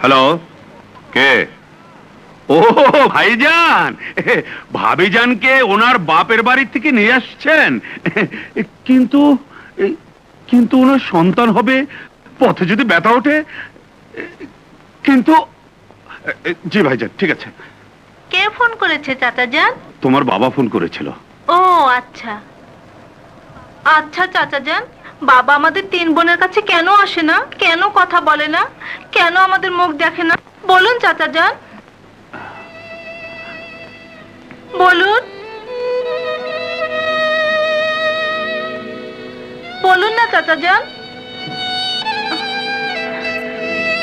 Hello কে? ও ভাইজান! ভাবিজানকে ওনার বাপের বাড়ি থেকে নিয়ে আসছেন। কিন্তু কিন্তু ওনার সন্তান হবে পথে যদি ব্যথা ওঠে কিন্তু জি ভাইজান ঠিক আছে। কে ফোন করেছে চাচা যান তোমার বাবা ফোন করেছিল। ও আচ্ছা। আচ্ছা চাচা যান বাবা আমাদের তিন বোনের কাছে কেন আসে না? কেন কথা বলে না? কেন আমাদের মুখ দেখে না? বলুন চাচা যান বলুন। বলুন না চাচা যান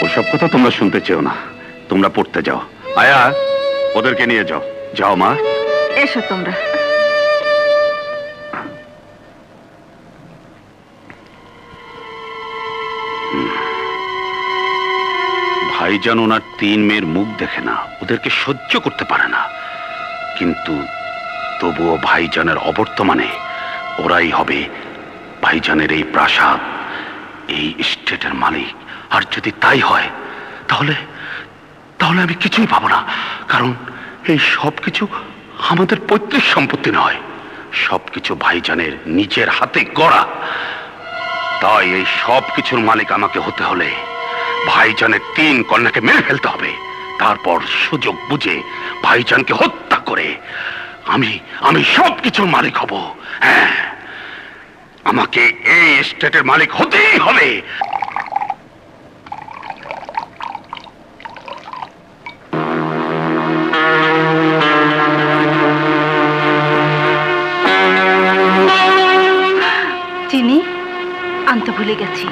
ওসব কথা তোমরা শুনতে চেও না। তোমরা পড়তে যাও। আয়া ওদেরকে নিয়ে যাও। যাও মা। এসো তোমরা। ভাইজান ওনার তিন মেয়ের মুখ দেখে না, ওদেরকে সহ্য করতে পারে না। কিন্তু তবুও ভাইজানের অবর্তমানে ওরাই হবে ভাইজানের এই প্রাসাদ, এই স্টেটের মালিক। আর যদি তাই হয়, তাহলে তাহলে আমি কিছুই পাবো না, কারণ এই সব কিছু আমাদের পৈতৃক সম্পত্তি নয়। সবকিছু ভাইজানের নিজের হাতে গড়া। তাই এই সব কিছুর মালিক আমাকে হতে হলে ভাইজানের তিন কন্যাকে মেরে ফেলতে হবে। তারপর সুযোগ বুঝে ভাইজানকে হত্যা করে আমি আমি সব কিছুর মালিক হব। হ্যাঁ আমাকে এই স্টেটের মালিক হতেই হবে। আনতে ভুলে গেছি।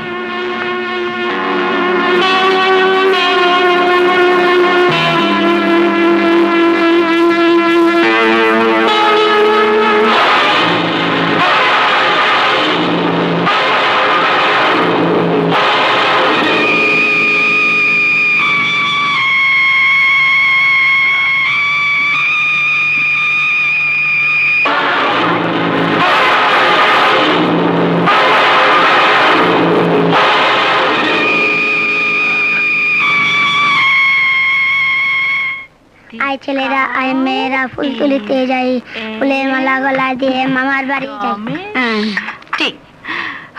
আই ছেলেরা আই মেয়েরা ফুল তুলিতে যাই ফুলের মালা গলা দিয়ে মামার বাড়ি যাই হ্যাঁ, ঠিক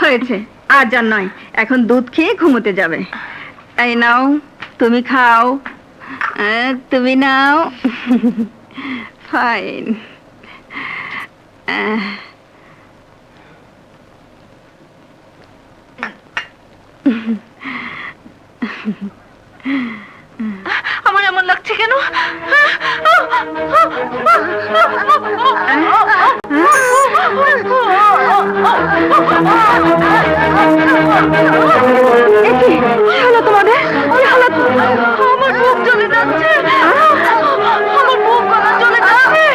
হয়েছে। আর যার নয় এখন দুধ খেয়ে ঘুমোতে যাবে। এই নাও তুমি খাও। আহ, তুমি নাও। ফাইন। আমার এমন লাগছে কেন? হলো তোমাদের?